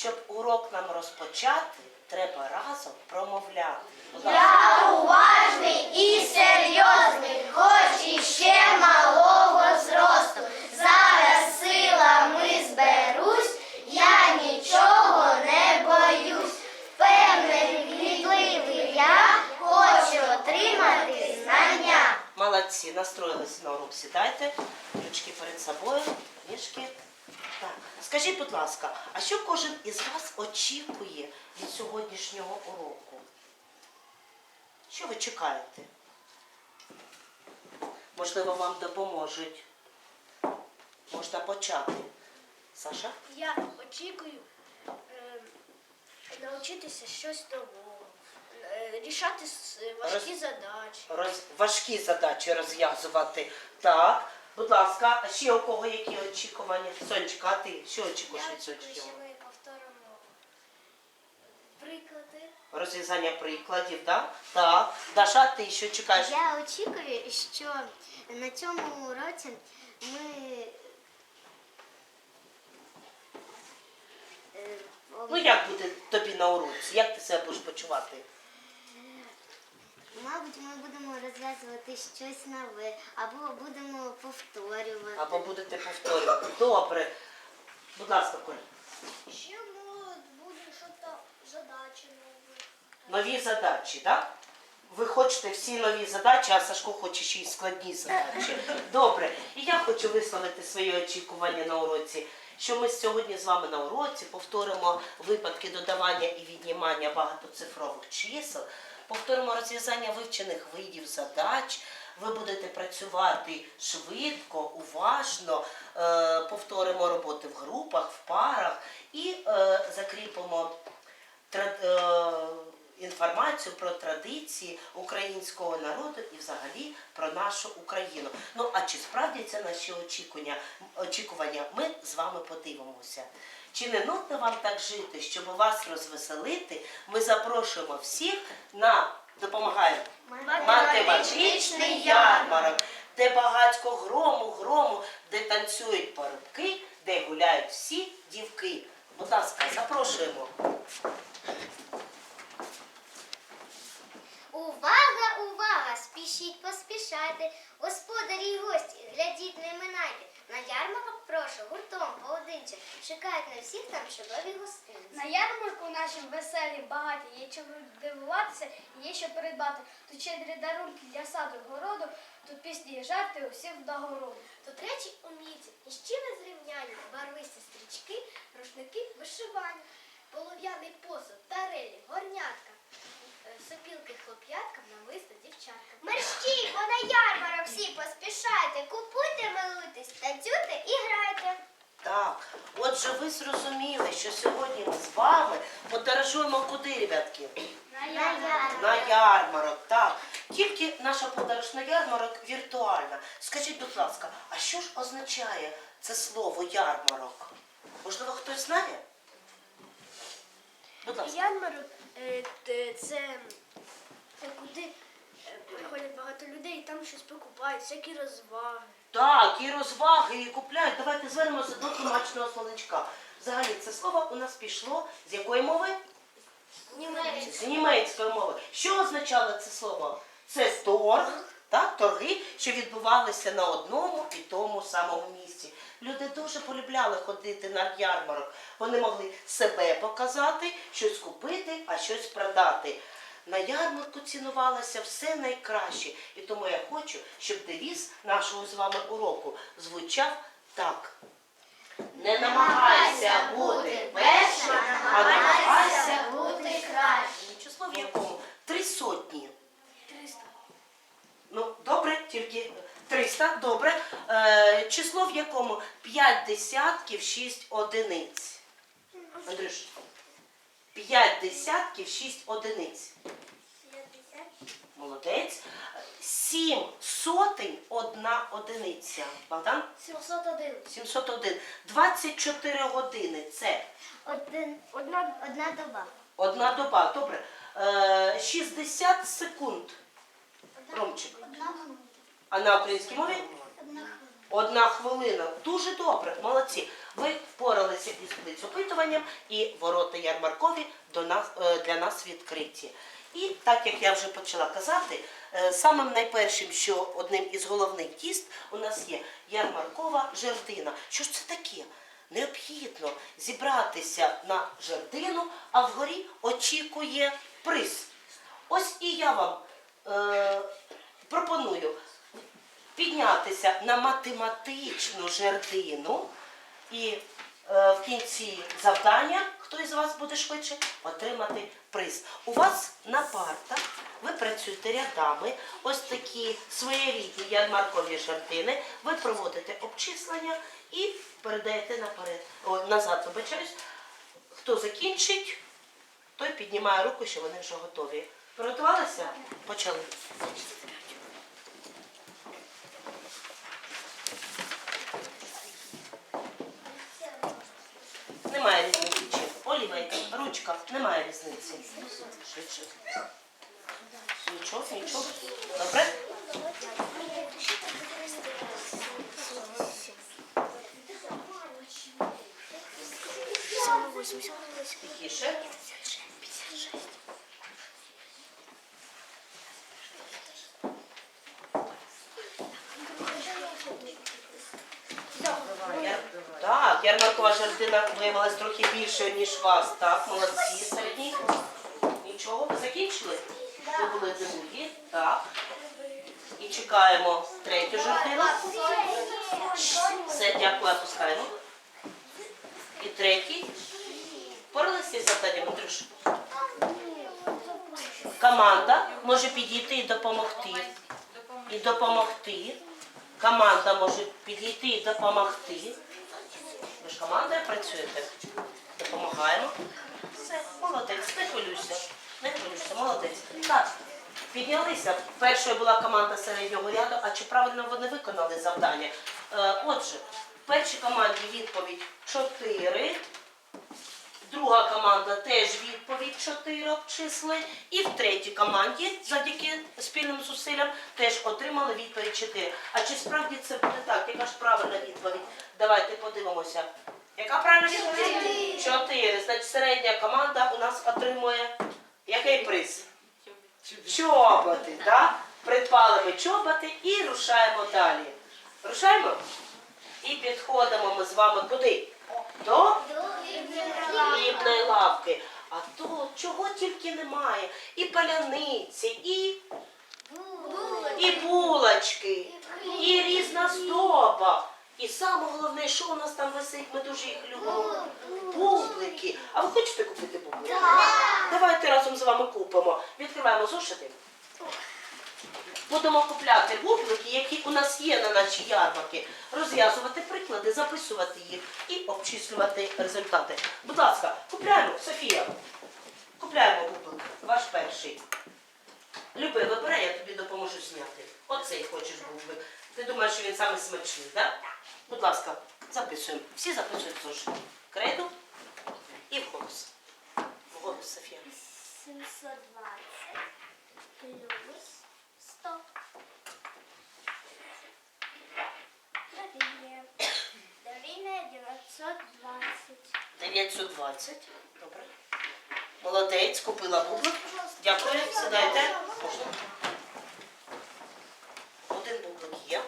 щоб урок нам розпочати, треба разом промовляти. Я уважний і серйозний, хоч і ще малого зросту. Зараз силами зберусь, я нічого не боюсь. Впевнений, гнітливий я хочу отримати знання. Молодці, настроїлися на урок. Сідайте, ручки перед собою, ніжки. Скажіть, будь ласка, а що кожен із вас очікує від сьогоднішнього уроку? Що ви чекаєте? Можливо, вам допоможуть. Можна почати. Саша? Я очікую е, навчитися щось нового, е, рішати с- важкі задачі. Роз... Важкі задачі розв'язувати. Так. Будь ласка, а ще у кого які очікування? Сонечка, а ти що очікуєш від сьогоднішнього? ми повторимо приклади. Розв'язання прикладів, так? Так. Даша, а ти що чекаєш? Я очікую, що на цьому уроці ми е, Ну як буде тобі на уроці? Як ти себе будеш почувати? Мабуть, ми будемо розв'язувати щось нове, або будемо повторювати. Або будете повторювати? Добре. Будь ласка, Коля. Ще буде щось задачі нові. Нові задачі, так? Ви хочете всі нові задачі, а Сашко хоче ще й складні задачі. Добре. І я хочу висловити свої очікування на уроці, що ми сьогодні з вами на уроці повторимо випадки додавання і віднімання багатоцифрових чисел, повторимо розв'язання вивчених видів задач. Ви будете працювати швидко, уважно, е, повторимо роботи в групах, в парах і е, закріпимо е, інформацію про традиції українського народу і взагалі про нашу Україну. Ну а чи справдяться наші очікування? очікування? Ми з вами подивимося. Чи не нудно вам так жити, щоб вас розвеселити? Ми запрошуємо всіх на допомагаємо математичний ярмарок, де багатько грому, грому, де танцюють парубки, де гуляють всі дівки. Будь ласка, запрошуємо. Увага, увага! Спішіть, поспішайте. Господарі й гості, глядіть, не минайте. На ярмарок прошу, гуртом, поодинче. Чекають на всіх там чудові гостини. На ярмарку нашим веселі, багаті, є чому дивуватися, є що придбати. Тут щедрі дарунки для саду городу, тут пісні і жарти усіх в догороду. Тут речі уміті, і ще незрівняні, барвисті стрічки, рушники, вишивання, полов'яний посуд, тарелі, горнятка, сопілки хлоп'яткам, намисто дівчаткам. Мерщій, бо на ярмарок всі поспішайте. Купуйте, милуйтесь, танцюйте і грайте. Так, отже, ви зрозуміли, що сьогодні ми з вами подорожуємо куди, ребятки? На ярмарок. На ярмарок, так. Тільки наша подорож на ярмарок віртуальна. Скажіть, будь ласка, а що ж означає це слово ярмарок? Можливо, хтось знає? Будь ласка. Ярмарок е, це е, куди е, приходять багато людей і там щось покупають, всякі розваги. Так, і розваги, і купляють. Давайте звернемося до тлумачного словничка. Взагалі, це слово у нас пішло з якої мови? З німецької мови. Що означало це слово? Це торг, так, торги, що відбувалися на одному і тому самому місці. Люди дуже полюбляли ходити на ярмарок. Вони могли себе показати, щось купити, а щось продати. На ярмарку цінувалося все найкраще. І тому я хочу, щоб девіз нашого з вами уроку звучав так. Не намагайся бути першим, а намагайся бути краще. Число в якому? Три сотні. 300. Ну, добре, тільки 300, добре. Е, число в якому 5 десятків 6 одиниць. Андрюш, 5 десятків 6 одиниць. Молодець. 7 сотень одна одиниця. Богдан? 701. 701. 24 години. Це Один, Одна одна доба. одна доба. Добре. Е, 60 секунд. Ромчик. Одна А на українській мові? Одна хвилина. Дуже добре, молодці. Ви впоралися із блиц-опитуванням і ворота ярмаркові до нас, е, для нас відкриті. І так як я вже почала казати, е, самим найпершим, що одним із головних тіст у нас є ярмаркова жердина. Що ж це таке? Необхідно зібратися на жердину, а вгорі очікує приз. Ось і я вам е, пропоную піднятися на математичну жердину і е, в кінці завдання, хто із вас буде швидше, отримати приз. У вас на партах ви працюєте рядами, ось такі своєрідні ярмаркові жердини, ви проводите обчислення і передаєте наперед, о, назад, вибачаюсь. Хто закінчить, той піднімає руку, що вони вже готові. Приготувалися? Почали. Немає різниці. Чим. Олівейка, ручка, немає різниці. Швидше. Нічого, нічого. Добре? Тихіше. Я- Так, ярмаркова жердина виявилась трохи більшою, ніж вас. Так, молодці, середні. Нічого, ви закінчили? Ви були другі, так. І чекаємо третю жердину. Все, дякую, опускаємо. І третій. Поралися із завданням, Андрюш? Команда може підійти і допомогти. І допомогти. Команда може підійти і допомогти. Командою працюєте? Допомагаємо. Все, молодець, не хвилюйся. Не хвилюйся, молодець. Так, піднялися. Першою була команда середнього ряду, а чи правильно вони виконали завдання? Е, отже, в першій команді відповідь 4. Друга команда теж відповідь 4 обчисли. І в третій команді, завдяки спільним зусиллям, теж отримали відповідь 4. А чи справді це буде так? Яка ж правильна відповідь? Давайте подивимося. Яка правильна відповідь? 4. Значить, середня команда у нас отримує який приз? Чоботи, так? Придбали ми чоботи і рушаємо далі. Рушаємо? І підходимо ми з вами куди? До хлібної лавки. А то чого тільки немає. І паляниці, і, і булочки, і різна здоба. І саме головне, що у нас там висить, ми дуже їх любимо. Бублики. А ви хочете купити бублики? Давайте разом з вами купимо. Відкриваємо зошити. Будемо купляти бублики, які у нас є на нашій ярмарці, розв'язувати приклади, записувати їх і обчислювати результати. Будь ласка, купляємо, Софія. Купляємо бублик, ваш перший. Люби, вибирай, я тобі допоможу зняти. Оцей хочеш бублик. Ти думаєш, що він самий смачний, так? Будь ласка, записуємо. Всі записують зошит. Креду і вголос. Вголос, Софія. 720 плюс 100. Дорівнює. Дорівнює 920. 920. Добре. Молодець, купила бублик. Дякую, сідайте. Можна. Один бублик є.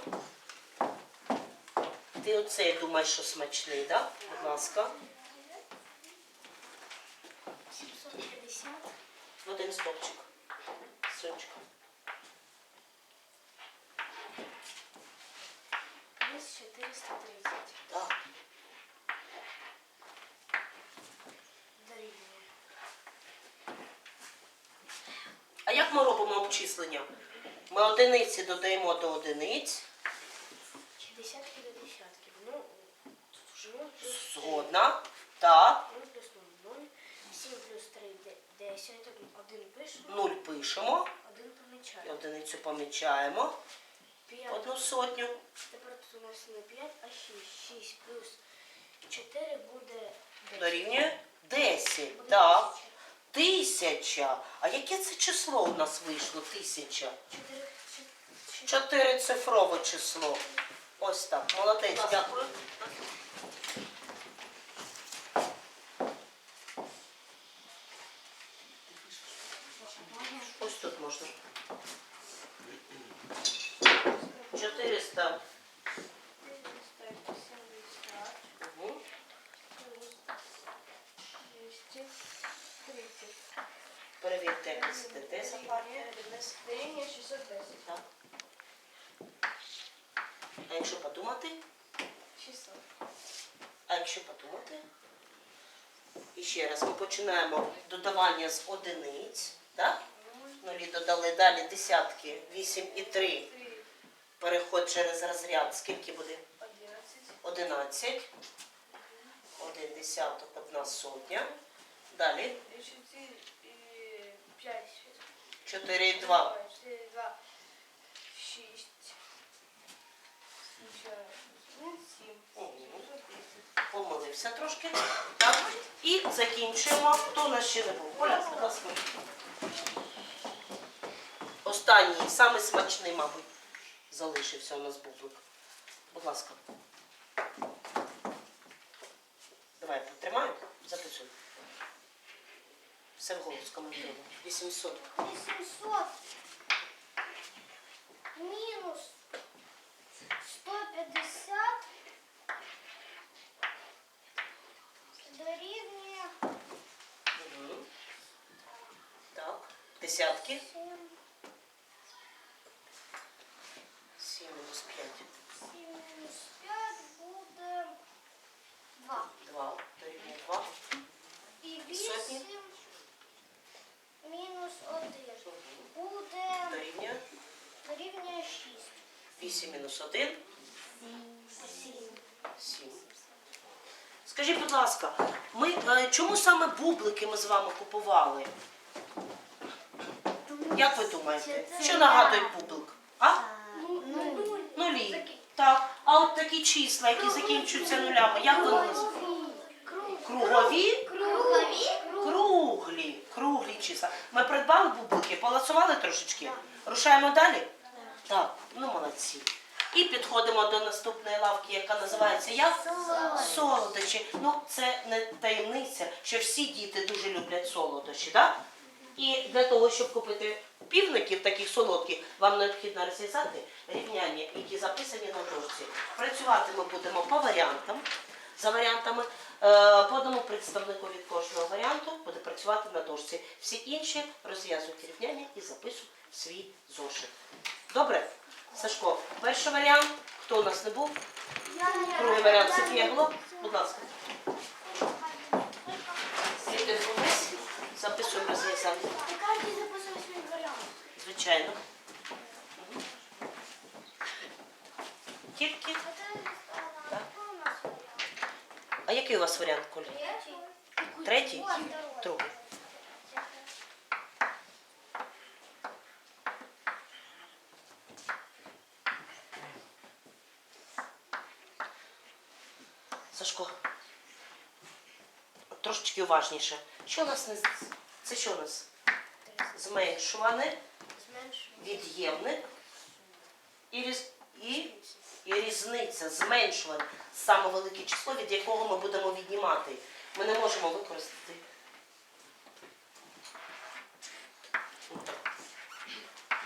Ти оцей думаєш, що смачний, так? Будь ласка. 750. Один стопчик. Сонечко. Плюс 430. Так. Дорівнює. А як ми робимо обчислення? Ми одиниці додаємо до одиниць. Чи десятки до десятків? Ну, тут вже 0 плюс Згодна. Так. 0 плюс 0, 0. 7 плюс 3, 10. 1 пишемо, Нуль пишемо. 1 І помічаємо. одиницю помічаємо. 5. Одну сотню. Тепер у нас не 5, а 6. 6 плюс 4 буде 10. Дорівнює 10. Так. Тисяча. А яке це число у нас вийшло? Тисяча. 4, Чотирицифрове число. Ось так. Молодець, дякую. Ось тут можна. 400. Як ви сидите за партію. Вниз. Дорівнює 610. Так. А якщо подумати? 600. А якщо подумати? І ще раз ми починаємо додавання з одиниць. Так? Нулі додали далі десятки, 8 і 3. 3, Переход через розряд. Скільки буде? 11. 11. Один десяток, одна сотня. Далі 5. 4 і 2. 4, 2, 6. 7. Помилився трошки. Так. І закінчуємо. Хто у нас ще не був? Оля, будь ласка. Останній, самий смачний, мабуть, залишився у нас бублик. Будь ласка. Давай потримаю, записуй. Все вголос коментуємо. 800. 800 мінус 150 дорівнює Мгм. Так. Десятки. 7, 7 мінус 5. 7 мінус 5 буде 2. 2. Дорівнює 2. І Сотні. 8 мінус 1 буде Дорівнює дорівнює 6. 8 мінус 1. 7. 7. Скажіть, будь ласка, ми, е, чому саме бублики ми з вами купували? Як ви думаєте? Що нагадує бублик? А? Нулі. Так. А от такі числа, які закінчуються нулями, як вони називаються? Кругові? Кругові? Круглі. Числа. Ми придбали бублики, поласували трошечки. Рушаємо далі? Так, ну молодці. І підходимо до наступної лавки, яка називається як? Солодощі. Ну, це не таємниця, що всі діти дуже люблять солодощі, так? І для того, щоб купити півників таких солодких, вам необхідно розв'язати рівняння, які записані на дошці. Працювати ми будемо по варіантам. За варіантами Е, по одному представнику від кожного варіанту буде працювати на дошці. Всі інші розв'язують рівняння і записують в свій зошит. Добре? Сашко, перший варіант. Хто у нас не був? Другий варіант Софія було? Будь ласка. Світи вниз. Записуємо розв'язання. Звичайно. Тільки. А який у вас варіант, Коля? Третій? Другий. Сашко, трошечки уважніше. Що у нас не це що у нас? Зменшуване, від'ємник і, і, і різниця, зменшуване. Саме велике число, від якого ми будемо віднімати. Ми не можемо використати.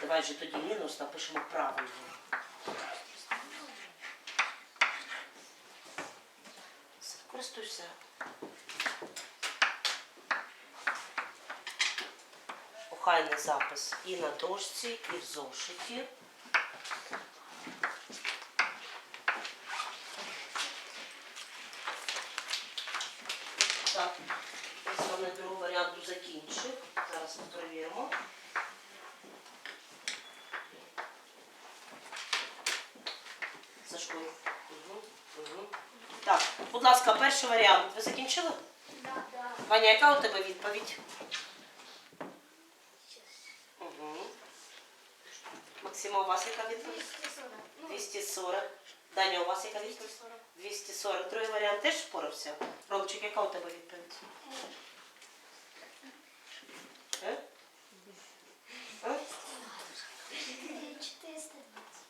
Давай же тоді мінус напишемо правильно. Користуйся. Охайний запис і на дошці, і в зошиті. Так, ось вони закінчив. Зараз ми перевіримо. Сашко. Угу, угу. Так, будь ласка, перший варіант. Ви закінчили? Так. Ваня, яка у тебе відповідь? Угу. Максима, у вас яка відповідь? 240. Даня, у вас яка відповідь? 240. Другий варіант теж впорався? Ромчик, яка у тебе відповідь? Е? Е?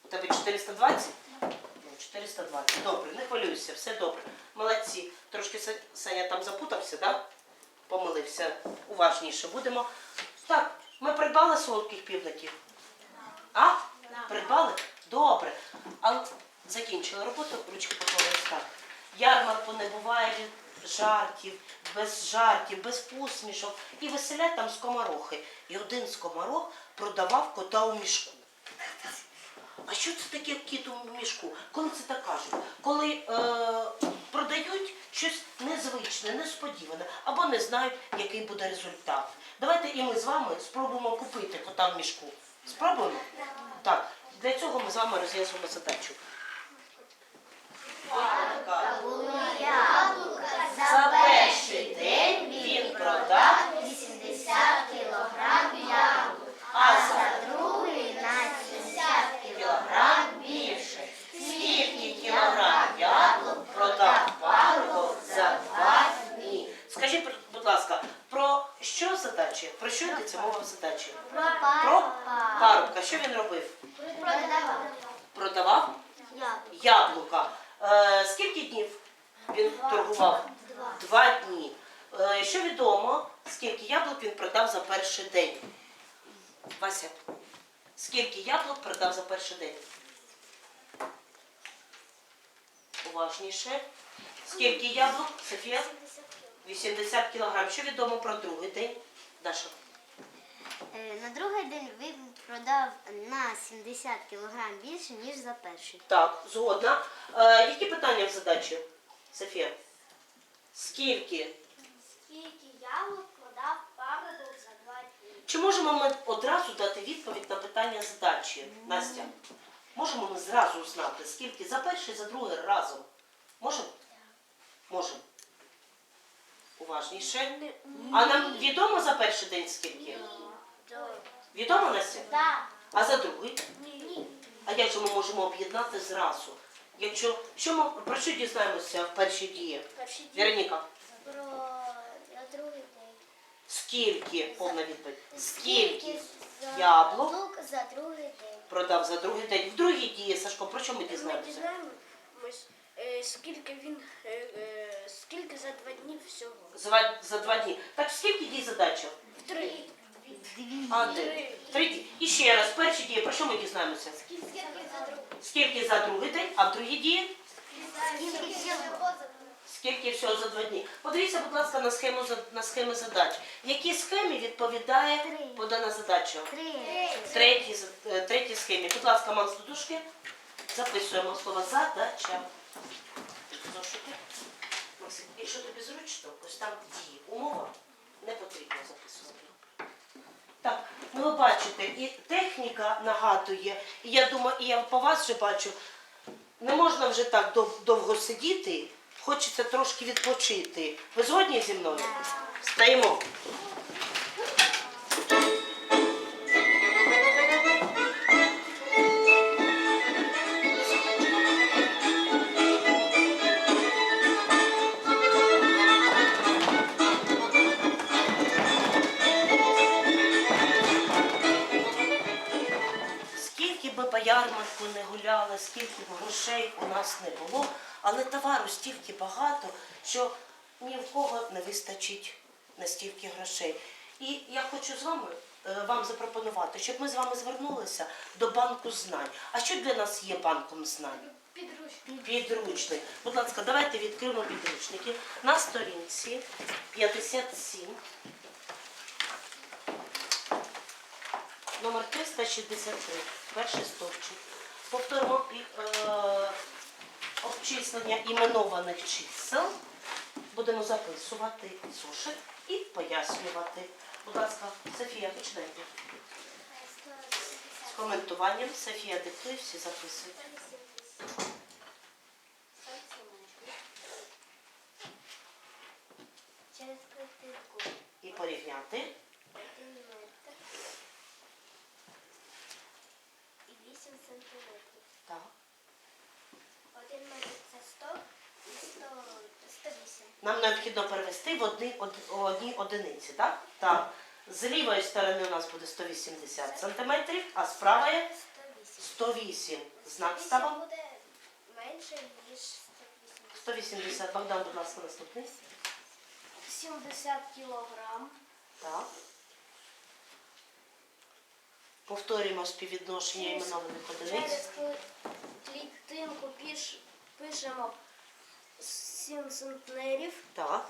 У тебе 420? Ну, 420. Добре, не хвилюйся, все добре. Молодці. Трошки Саня там запутався, так? Да? Помилився. Уважніше будемо. Так, Ми придбали солодких півників? А? Придбали? Добре. А закінчили роботу, ручки поклали так. Ярмарку не буває від жартів, без жартів, без посмішок. І веселять там скоморохи. І один скоморох продавав кота у мішку. А що це таке кіт у мішку? Коли це так кажуть? Коли е, продають щось незвичне, несподіване, або не знають, який буде результат. Давайте і ми з вами спробуємо купити кота в мішку. Спробуємо? Так. Для цього ми з вами розв'язуємо задачу. За перший день він продав 80 кілограм яблук, а за другий на 70 кілограм більше. Скільки кілограм яблук продав парубок за два дні? Скажіть, будь ласка, про що задачі? Про що йдеться мова в задачі? Про парубка. Що він робив? Продавав Продавав яблука. Е, скільки днів він торгував? Два дні. Е, що відомо, скільки яблук він продав за перший день? Вася, скільки яблук продав за перший день? Уважніше. Скільки яблук, Софія? 80 кілограм. Що відомо про другий день? Даша. Е, На другий день він продав на 70 кілограм більше, ніж за перший. Так, згодна. Е, які питання в задачі, Софія? Скільки? Скільки яблук продав парубок за два дні? Чи можемо ми одразу дати відповідь на питання задачі, Настя? Можемо ми зразу знати, скільки за перший, за другий разом? Можемо? Можемо. Уважніше. А нам відомо за перший день скільки? Відомо, Настя? Так. А за другий? Ні. А як же ми можемо об'єднати зразу? Якщо що ми про що дізнаємося в першій дії? Перший Віроніка, Про другий день. скільки? Повна відповідь. Скільки за яблук за другий день? продав за другий день? В другій дії, Сашко, про що ми Ми дізнаємося? дізнаємось, е, скільки він, е, е, скільки за два дні всього. За, за два дні. Так скільки дій задача? Три. Дві. А, де? Три дні. І ще раз, перші дії, про що ми дізнаємося? Скільки за другий? Скільки за другий день, а в другій дії? Скільки всього? Скільки всього за два дні? Подивіться, будь ласка, на схему на схеми задач. Якій схемі відповідає Три. подана задача? Три. Третій, е, третій схемі. Будь ласка, Макс Дудушки. Записуємо слово задача. Зошити. Якщо тобі зручно, ось там дії. Умова не потрібно записувати. Так, ну ви бачите, і техніка нагадує, і я думаю, і я по вас вже бачу, не можна вже так довго сидіти, хочеться трошки відпочити. Ви згодні зі мною? Стаємо. Але товару стільки багато, що ні в кого не вистачить на стільки грошей. І я хочу з вами е, вам запропонувати, щоб ми з вами звернулися до банку знань. А що для нас є банком знань? Підручник. Підручник. Будь ласка, давайте відкриємо підручники на сторінці 57. Номер 363, перший стовпчик. Повторимо е, обчислення іменованих чисел. Будемо записувати зошит і пояснювати. Будь ласка, Софія, починайте. З коментуванням Софія диктує, всі записують. Через клітинку. І порівняти. І 8 сантиметрів. Так. Один метр це 100 і 100, 108. Нам необхідно перевести в одні, одні одиниці, так? Так. З лівої сторони у нас буде 180 сантиметрів, а з правої 108. 108. Знак ставимо. буде менше, ніж 180. 180. Богдан, будь ласка, наступний. 70 кілограм. Так. Повторюємо співвідношення іменованих одиниць. Через клітинку піш, пишемо 7 центнерів, Так.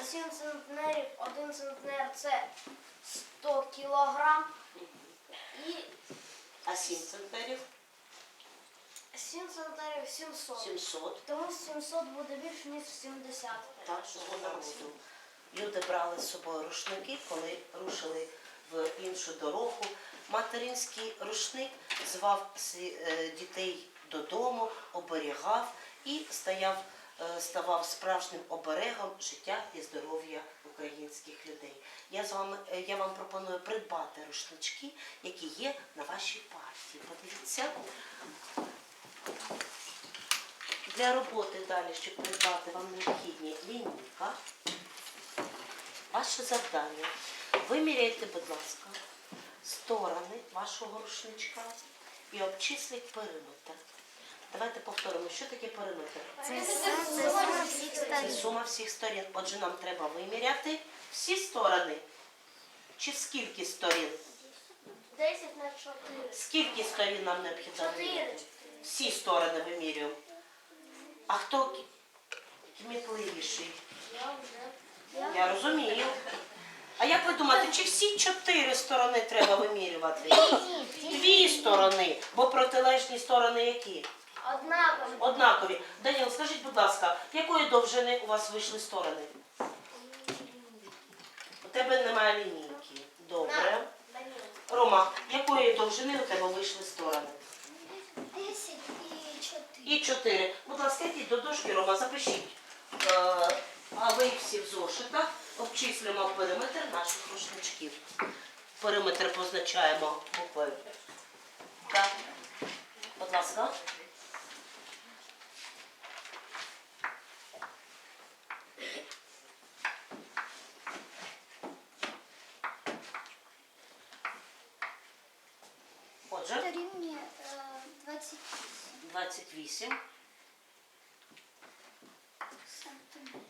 а 7 центнерів, 1 центнер це 100 кілограм. І А 7 центнерів? 7 центнерів 700. 700. Тому 700 буде більше, ніж 70. Так, згодом буду. Люди брали з собою рушники, коли рушили в іншу дорогу. Материнський рушник звав сві- е, дітей додому, оберігав і стояв, е, ставав справжнім оберегом життя і здоров'я українських людей. Я з вами е, я вам пропоную придбати рушнички, які є на вашій партії. Подивіться. Для роботи далі, щоб придбати вам необхідні лінійка. Ваше завдання. Виміряйте, будь ласка, сторони вашого рушничка і обчисліть периметр. Давайте повторимо, що таке периметр? Це сума всіх Це сторін. сума всіх сторін. Отже, нам треба виміряти всі сторони. Чи скільки сторін? 10 на 4. Скільки сторін нам необхідно Чотири. виміряти? Всі сторони вимірюємо. А хто кмітливіший? Я вже. Я розумію. А як ви думаєте, чи всі чотири сторони треба вимірювати? Дві сторони, бо протилежні сторони які? Однаково. Однакові. Даніл, скажіть, будь ласка, якої довжини у вас вийшли сторони? У тебе немає лінійки. Добре. Рома, якої довжини у тебе вийшли сторони? 10 і 4. І чотири. Будь ласка, йдіть до дошки, Рома, запишіть. Е, А ви всі в зошитах обчислюємо периметр наших рушничків. Периметр позначаємо буквою. Так. Будь ласка. Отже, Рівні 28 28. сантиметрів.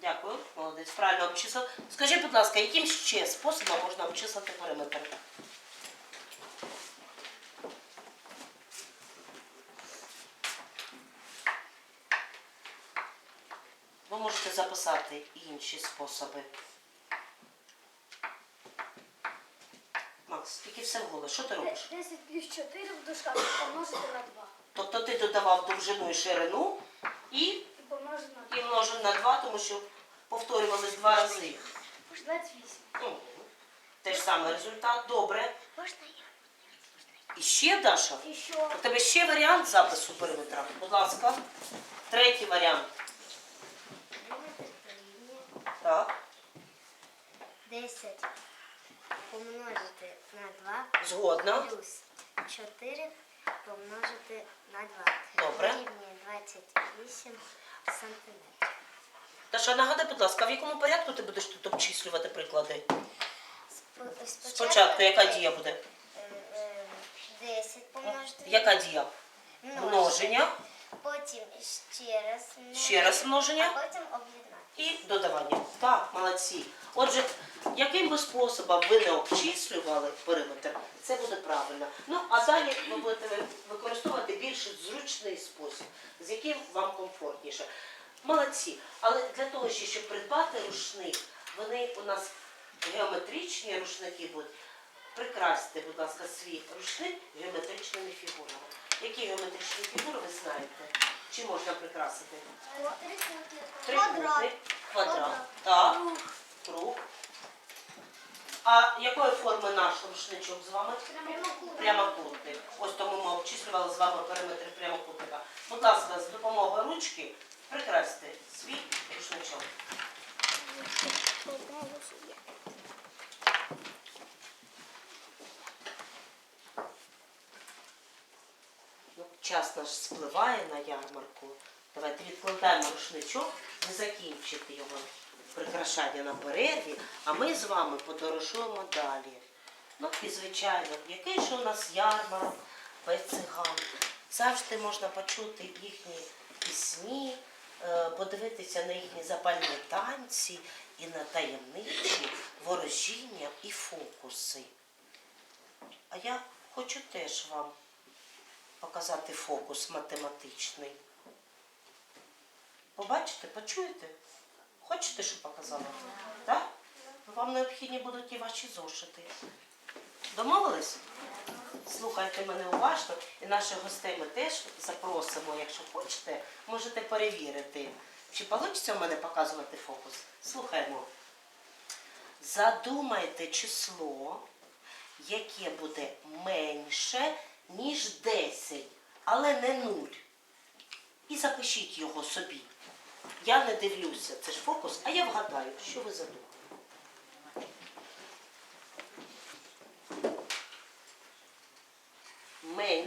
Дякую, молодець. Правильно обчислив. Скажіть, будь ласка, яким ще способом можна обчислити периметр? Ви можете записати інші способи. Макс, тільки все вголос. Що ти робиш? 10 плюс 4 в дужках помножити на 2. Тобто ти додавав довжину і ширину і, І помножити на 2. і множив на 2, тому що повторювались два рази. 28. Ну, Те ж саме результат. Добре. Можна я? І ще, Даша, І що? у тебе ще варіант запису периметра. Будь ласка. Третій варіант. Так. 10 помножити на 2 Згодна. плюс 4 помножити на 2. Добре. Дорівнює 28 сантиметрів. Даша, нагадай, будь ласка, в якому порядку ти будеш тут обчислювати приклади? Спо- Спочатку яка дія буде? е, е, 10 помножити. Яка дія? Множення, Потім ще раз множити. ще раз множення А потім об'єднати. і додавання. Так, молодці. Отже, яким би способом ви не обчислювали периметр, це буде правильно. Ну, а далі ви будете використовувати більш зручний спосіб, з яким вам комфортніше. Молодці. Але для того, щоб придбати рушник, вони у нас геометричні рушники будуть. Прикрасьте, будь ласка, свій рушник геометричними фігурами. Які геометричні фігури ви знаєте? Чи можна прикрасити? Трикутник, квадрат, так, круг. А якої форми наш рушничок з вами? Прямокутник. Ось тому ми обчислювали з вами периметр прямокутника. Будь ласка, з допомогою ручки прикрасьте свій рушничок. Ну, час наш спливає на ярмарку. Давайте відкладаємо рушничок, не закінчити його прикрашання на перерві, а ми з вами подорожуємо далі. Ну і звичайно, який же у нас ярмарок без циган. Завжди можна почути їхні пісні, подивитися на їхні запальні танці і на таємничі ворожіння і фокуси. А я хочу теж вам показати фокус математичний. Побачите, почуєте? Хочете, щоб показала? Так? Вам необхідні будуть і ваші зошити. Домовились? Слухайте мене уважно і наших гостей ми теж запросимо, якщо хочете, можете перевірити. Чи вийде в мене показувати фокус? Слухаємо. Задумайте число, яке буде менше, ніж 10, але не 0. І запишіть його собі. Я не дивлюся, це ж фокус, а я вгадаю, що ви задумали.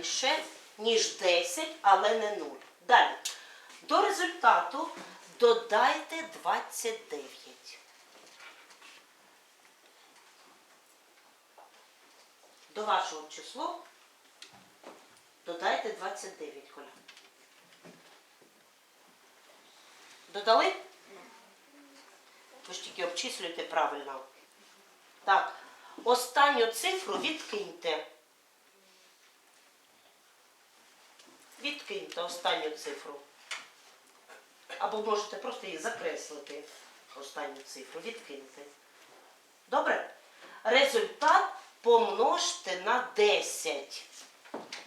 Менше, ніж 10, але не 0. Далі. До результату додайте 29. До вашого числа додайте 29, Коля. Додали? Ви ж тільки обчислюєте правильно. Так. Останню цифру відкиньте. Відкиньте останню цифру. Або можете просто її закреслити. Останню цифру. Відкиньте. Добре? Результат помножте на 10.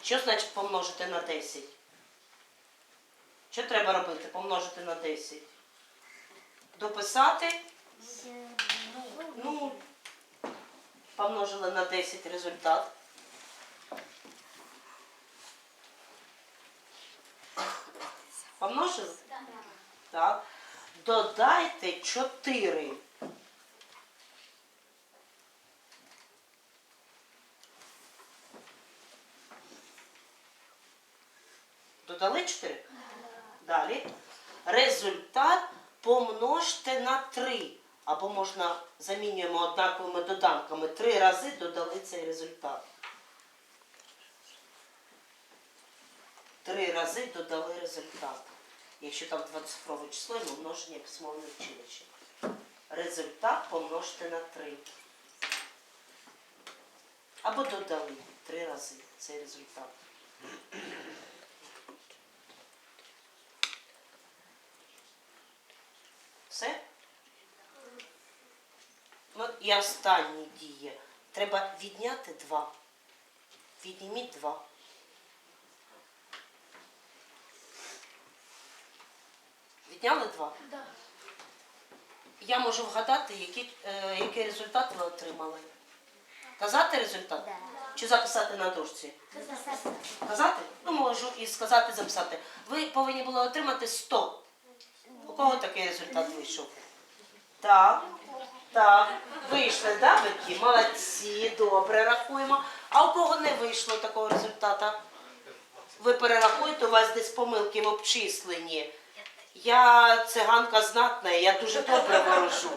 Що значить помножити на 10? Що треба робити? Помножити на 10. Дописати Ну, помножили на 10 результат. Помножили? Так. Додайте 4. Додали 4? Далі. Результат помножте на 3. Або можна замінюємо однаковими доданками. Три рази додали цей результат. Три рази додали результат. Якщо там двоцифрове число, і множення письмовне училище. Результат помножте на 3. Або додали три рази цей результат. Все? Ну, і останнє діє. Треба відняти 2. Відніміть 2. Відняли 2? Да. Я можу вгадати, який, е, який результат ви отримали. Казати результат? Чи записати на дошці? Казати? Ну, можу і сказати, записати. Ви повинні були отримати 100. У кого такий результат вийшов? Так, так. Вийшли, да, батьки? Молодці, добре рахуємо. А у кого не вийшло такого результата? Ви перерахуєте, у вас десь помилки в обчисленні. Я циганка знатна, я дуже добре ворожу.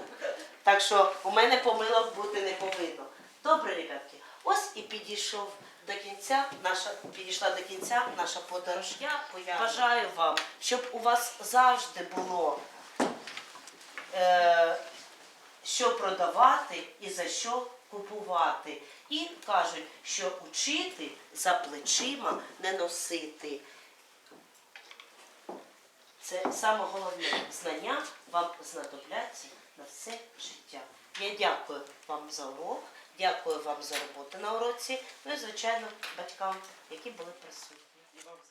Так що у мене помилок бути не повинно. Добре, ребятки, ось і підійшов до кінця наша підійшла до кінця наша подорож. Я бажаю вам, щоб у вас завжди було е, що продавати і за що купувати. І кажуть, що учити за плечима не носити. Це саме головне знання вам знадобляться на все життя. Я дякую вам за урок, дякую вам за роботу на уроці, ну і звичайно батькам, які були присутні.